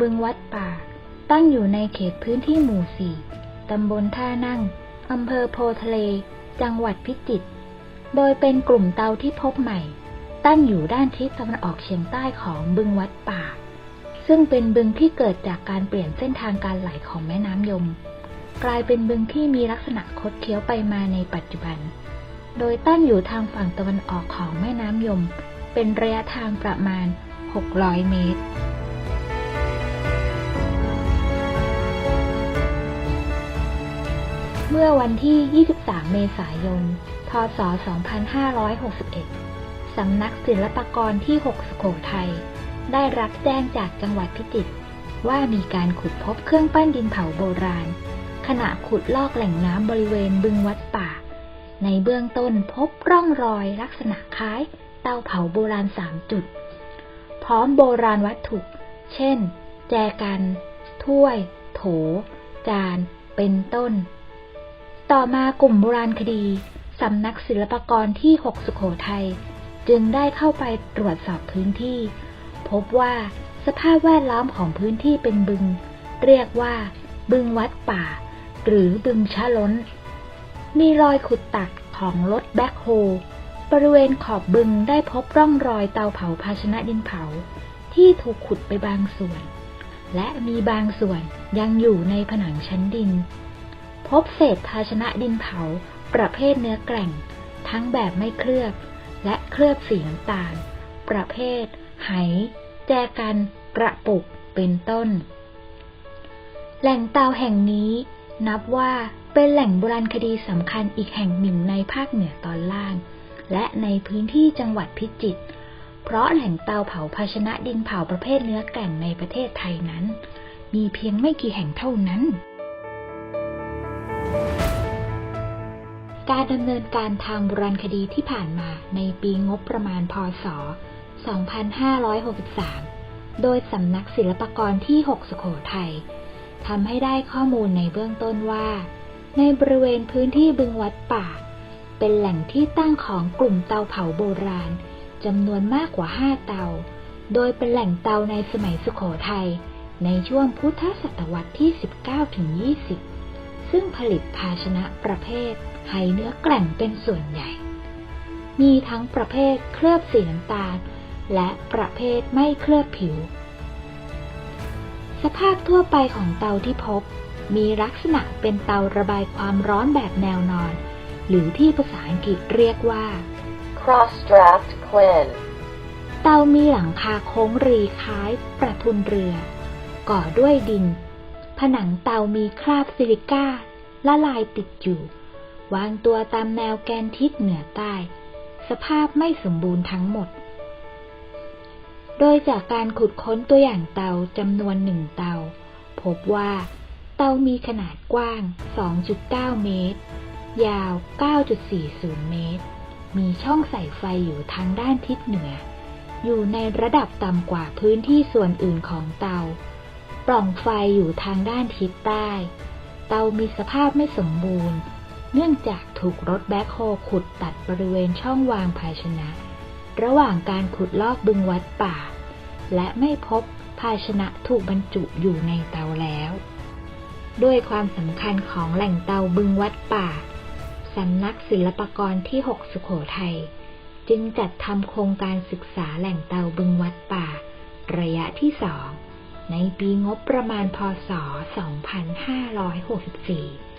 บึงวัดป่า ตั้งอยู่ในเขตพื้นที่หมู่สี่ตำบลท่านั่ง อำเภอโพทะเล จังหวัดพิจิตร โดยเป็นกลุ่มเตาที่พบใหม่ ตั้งอยู่ด้านทิศตะวันออกเฉียงใต้ของบึงวัดป่า ซึ่งเป็นบึงที่เกิดจากการเปลี่ยนเส้นทางการไหลของแม่น้ำยม กลายเป็นบึงที่มีลักษณะคดเคี้ยวไปมาในปัจจุบัน โดยตั้งอยู่ทางฝั่งตะวันออกของแม่น้ำยม เป็นระยะทางประมาณ 600 เมตร อวันที่ 23 เมษายน พศ 2561 สำนักศิลปากรที่ 6 สุโขทัย ได้รับแจ้งจากจังหวัดพิจิตรว่ามีการขุดพบเครื่องปั้นดินเผาโบราณ ขณะขุดลอกแหล่งน้ำบริเวณบึงวัดป่า ในเบื้องต้นพบร่องรอยลักษณะคล้ายเตาเผาโบราณ 3 จุด พร้อมโบราณวัตถุเช่น แจกัน ถ้วย โถ จาน เป็นต้น ต่อมากลุ่มโบราณคดี สำนักศิลปากรที่ 6 สุโขทัย จึงได้เข้าไปตรวจสอบพื้นที่ พบว่าสภาพแวดล้อมของพื้นที่เป็นบึง เรียกว่า บึงวัดป่า หรือบึงชะล้น มีรอยขุดตักของรถแบ็คโฮบริเวณขอบบึงได้พบร่องรอยเตาเผาภาชนะดินเผา ที่ถูกขุดไปบางส่วน และมีบางส่วนยังอยู่ในผนังชั้นดิน พบเศษภาชนะดินเผา ประเภทเนื้อแกร่ง ทั้งแบบไม่เคลือบ และเคลือบสีน้ำตาล ประเภท ไห แจกัน กระปุก เป็นต้น แหล่งเตาแห่งนี้นับว่าเป็นแหล่งโบราณคดีสำคัญอีกแห่งหนึ่งในภาคเหนือตอนล่าง และในพื้นที่จังหวัดพิจิตร เพราะแหล่งเตาเผาภาชนะดินเผาประเภทเนื้อแก่งในประเทศไทยนั้น มีเพียงไม่กี่แห่งเท่านั้น ดำเนินการทางโบราณคดีที่ผ่านมาในปีงบประมาณพศ 2563 โดยสำนักศิลปากรที่ 6 สุโขทัยทำให้ได้ข้อมูลในเบื้องต้นว่า ในบริเวณพื้นที่บึงวัดป่า เป็นแหล่งที่ตั้งของกลุ่มเตาเผาโบราณจำนวนมากกว่า 5 เตา โดยเป็นแหล่งเตาในสมัยสุโขทัยในช่วงพุทธศตวรรษที่ 19-20 ซึ่งผลิตภาชนะประเภทไหเนื้อแกร่งเป็นส่วนใหญ่ มีทั้งประเภทเคลือบสีน้ำตาล และประเภทไม่เคลือบผิว สภาพทั่วไปของเตาที่พบ มีลักษณะเป็นเตาระบายความร้อนแบบแนวนอน หรือที่ภาษาอังกฤษเรียกว่า cross draft Quinn, เตามีหลังคาโค้งรีคล้ายประทุนเรือ ก่อด้วยดิน ผนังเตามีคราบซิลิก้าละลายติดอยู่ วางตัวตามแนวแกนทิศเหนือใต้ สภาพไม่สมบูรณ์ทั้งหมด โดยจากการขุดค้นตัวอย่างเตาจำนวนหนึ่งเตา พบว่าเตามีขนาดกว้าง 2.9 เมตร ยาว 9.40 เมตร มีช่องใส่ไฟอยู่ทางด้านทิศเหนือ อยู่ในระดับต่ำกว่าพื้นที่ส่วนอื่นของเตา ปล่องไฟอยู่ทางด้านทิศใต้ เตามีสภาพไม่สมบูรณ์ เนื่องจากถูกรถแบ็คโฮขุดตัดบริเวณช่องวางภาชนะ ระหว่างการขุดลอกบึงวัดป่า และไม่พบภาชนะถูกบรรจุอยู่ในเตาแล้ว ด้วยความสำคัญของแหล่งเตาบึงวัดป่า สำนักศิลปากรที่ 6 สุโขทัยจึงจัดทำโครงการศึกษาแหล่งเตาบึงวัดป่า ระยะที่สอง ในปีงบประมาณพศ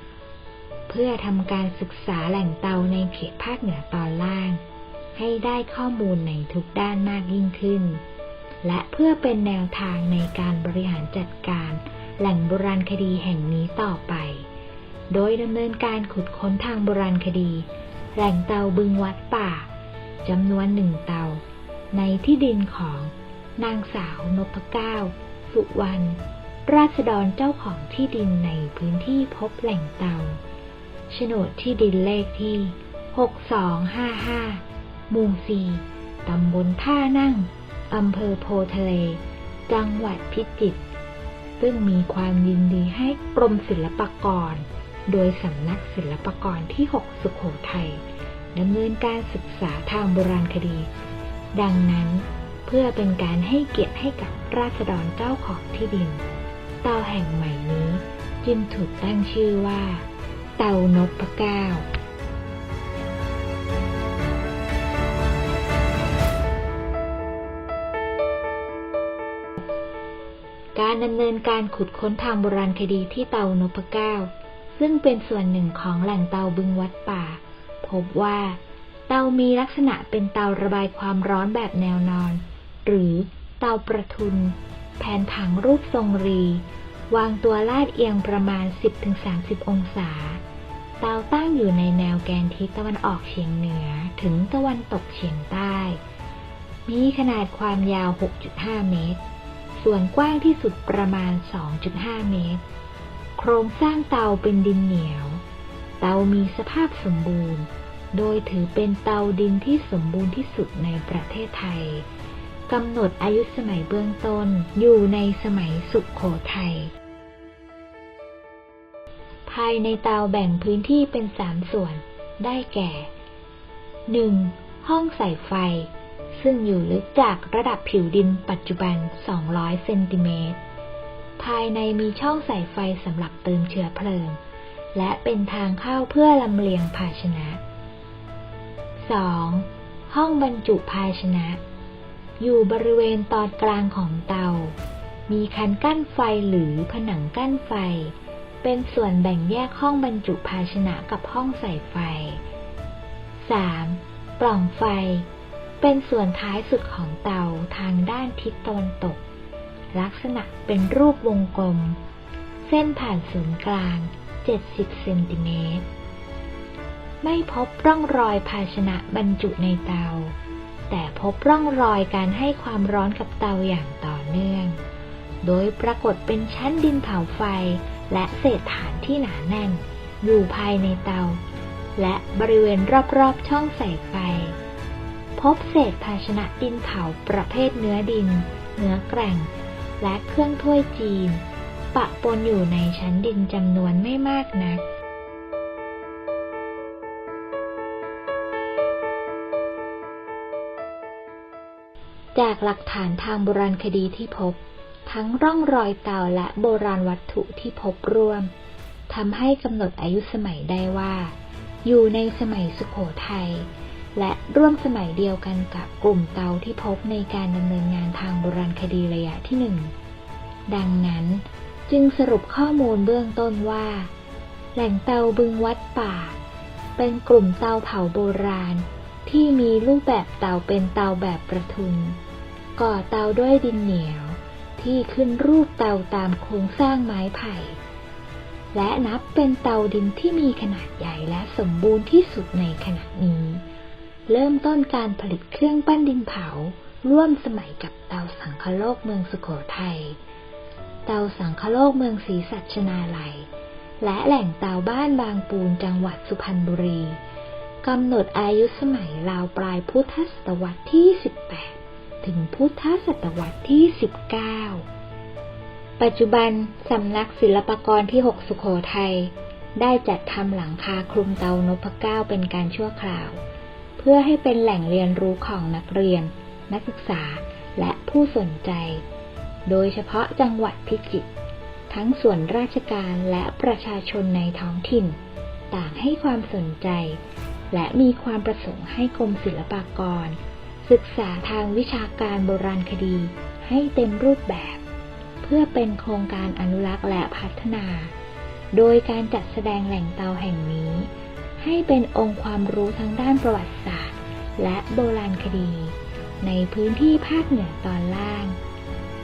2564 เพื่อทำการศึกษาแหล่งเตาในเขตภาคเหนือตอนล่าง ให้ได้ข้อมูลในทุกด้านมากยิ่งขึ้น และเพื่อเป็นแนวทางในการบริหารจัดการแหล่งโบราณคดีแห่งนี้ต่อไป โดยดำเนินการขุดค้นทางโบราณคดี แหล่งเตาบึงวัดป่าจำนวนหนึ่งเตา ในที่ดินของนางสาวนพเก้า สุวรรณราษฎรเจ้าของที่ดินในพื้นที่พบแหล่งเตาโฉนดที่ดินเลขที่ 6255 หมู่ 4 ตำบลท่านั่ง อำเภอโพทะเล จังหวัดพิจิตร ซึ่งมีความยินดีให้กรมศิลปากร โดยสำนักศิลปากรที่ 6 สุโขทัยดำเนินการศึกษาทางโบราณคดี ดังนั้น พื่อเป็นการให้เกียรติให้กับราษฎรเจ้าของที่ดิน เตาแห่งใหม่นี้จึงถูกตั้งชื่อว่า เตานพเก้าการดำเนินการขุดค้นทางโบราณคดีที่เตานพเก้า ซึ่งเป็นส่วนหนึ่งของแหล่งเตาบึงวัดป่า พบว่า เตามีลักษณะเป็นเตาระบายความร้อนแบบแนวนอน หรือเตาประทุน แผนผังรูปทรงรี วางตัวลาดเอียงประมาณ 10-30 องศา เตาตั้งอยู่ในแนวแกนทิศตะวันออกเฉียงเหนือถึงตะวันตกเฉียงใต้ มีขนาดความยาว 6.5 เมตร ส่วนกว้างที่สุดประมาณ 2.5 เมตร โครงสร้างเตาเป็นดินเหนียว เตามีสภาพสมบูรณ์ โดยถือเป็นเตาดินที่สมบูรณ์ที่สุดในประเทศไทย กำหนดอายุสมัยเบื้องต้นอยู่ในสมัยสุขโขทัย ภายในเตาแบ่งพื้นที่เป็นสามส่วน ได้แก่ 1. ห้องใส่ไฟ ซึ่งอยู่ลึกจากระดับผิวดินปัจจุบัน 200 เซนติเมตร ภายในมีช่องใส่ไฟสำหรับเติมเชื้อเพลิง และเป็นทางเข้าเพื่อลำเลียงภาชนะ 2. ห้องบรรจุภาชนะ อยู่บริเวณตอนกลางของเตา มีคันกั้นไฟหรือผนังกั้นไฟ เป็นส่วนแบ่งแยกห้องบรรจุภาชนะกับห้องใส่ไฟ 3. ปล่องไฟ เป็นส่วนท้ายสุดของเตาทางด้านทิศตะวันตก ลักษณะเป็นรูปวงกลม เส้นผ่านศูนย์กลาง 70 เซนติเมตร ไม่พบร่องรอยภาชนะบรรจุในเตา แต่พบร่องรอยการให้ความร้อนกับเตาอย่างต่อเนื่อง โดยปรากฏเป็นชั้นดินเผาไฟ และเศษฐานที่หนาแน่น อยู่ภายในเตา และบริเวณรอบๆช่องใส่ไฟ พบเศษภาชนะดินเผาประเภทเนื้อดิน เนื้อแกร่ง และเครื่องถ้วยจีน ปะปนอยู่ในชั้นดินจำนวนไม่มากนัก จากหลักฐานทางโบราณคดีที่พบ ทั้งร่องรอยเตาและโบราณวัตถุที่พบร่วมทำให้กำหนดอายุสมัยได้ว่า อยู่ในสมัยสุขโขทัยและร่วมสมัยเดียวกันกับกลุ่มเตาที่พบในการดำเนินงานทางโบราณคดีระยะที่หนึ่งดังนั้นจึงสรุปข้อมูลเบื้องต้นว่า แหล่งเตาบึงวัดป่า เป็นกลุ่มเตาเผาโบราณ ที่มีรูปแบบเตาเป็นเตาแบบประทุน ก่อเตาด้วยดินเหนียว ที่ขึ้นรูปเตาตามโครงสร้างไม้ไผ่ และนับเป็นเตาดินที่มีขนาดใหญ่และสมบูรณ์ที่สุดในขณะนี้ เริ่มต้นการผลิตเครื่องปั้นดินเผา ร่วมสมัยกับเตาสังคโลกเมืองสุโขทัยเตาสังคโลกเมืองศรีสัชนาลัย และแหล่งเตาบ้านบางปูนจังหวัดสุพรรณบุรีกำหนดอายุสมัยราวปลายพุทธศตวรรษที่ 18 ถึงพุทธศตวรรษที่ 19 ปัจจุบันสำนักศิลปากรที่ 6 สุขโขทัยได้จัดทำหลังคาคลุมเตานพเก้าเป็นการชั่วคราว เพื่อให้เป็นแหล่งเรียนรู้ของนักเรียน นักศึกษาและผู้สนใจ โดยเฉพาะจังหวัดพิจิตรทั้งส่วนราชการและประชาชนในท้องถิ่น ต่างให้ความสนใจ และมีความประสงค์ให้กรมศิลปากร ศึกษาทางวิชาการโบราณคดีให้เต็มรูปแบบ เพื่อเป็นโครงการอนุรักษ์และพัฒนา โดยการจัดแสดงแหล่งเตาแห่งนี้ ให้เป็นองค์ความรู้ทั้งด้านประวัติศาสตร์ และโบราณคดี ในพื้นที่ภาคเหนือตอนล่าง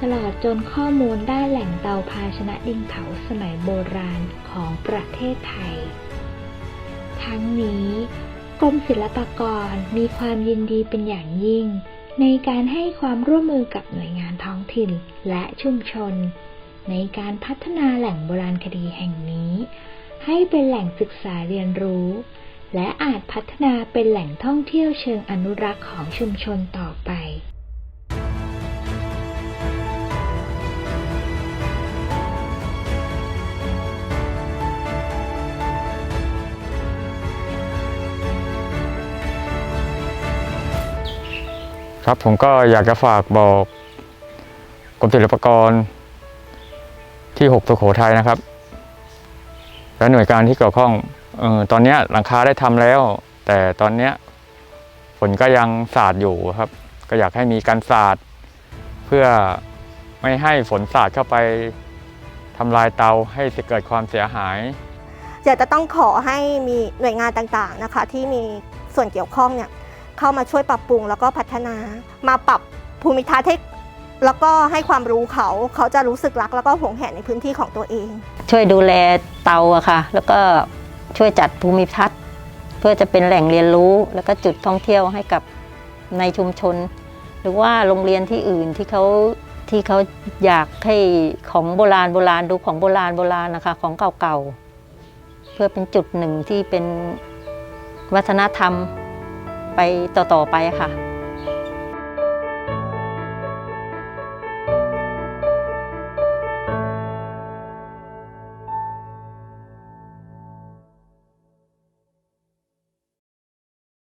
ตลอดจนข้อมูลด้านแหล่งเตาภาชนะดินเผาสมัยโบราณของประเทศไทย ทั้งนี้ กรมศิลปากรมีความยินดีเป็นอย่างยิ่ง ในการให้ความร่วมมือกับหน่วยงานท้องถิ่นและชุมชน ในการพัฒนาแหล่งโบราณคดีแห่งนี้ ให้เป็นแหล่งศึกษาเรียนรู้ และอาจพัฒนาเป็นแหล่งท่องเที่ยวเชิงอนุรักษ์ของชุมชนต่อไป ครับผมก็อยากจะฝากบอกกรมศิลปากรที่ 6สุโขทัยนะครับ และหน่วยการที่เกี่ยวข้องเออตอนนี้หลังคาได้ทำแล้ว แต่ตอนนี้ฝนก็ยังสาดอยู่ครับ ก็อยากให้มีการสาดเพื่อไม่ให้ฝนสาดเข้าไปทำลายเตาให้เกิดความเสียหายอยากจะต้องขอให้มีหน่วยงานต่างๆนะคะ ที่มีส่วนเกี่ยวข้องเนี่ย เข้ามาช่วยปรับปรุงแล้วก็พัฒนา มาปรับภูมิทัศน์ให้แล้วก็ให้ความรู้เขาเขาจะรู้สึกรักแล้วก็หวงแหนในพื้นที่ของตัวเอง ช่วยดูแลเตาอะค่ะ แล้วก็ช่วยจัดภูมิทัศน์ เพื่อจะเป็นแหล่งเรียนรู้ แล้วก็จุดท่องเที่ยวให้กับในชุมชน หรือว่าโรงเรียนที่อื่นที่เขาที่เขาอยากให้ของโบราณโบราณดูของโบราณโบราณนะคะ ของเก่าๆเพื่อเป็นจุดหนึ่งที่เป็นวัฒนธรรม ไปต่อๆไปค่ะ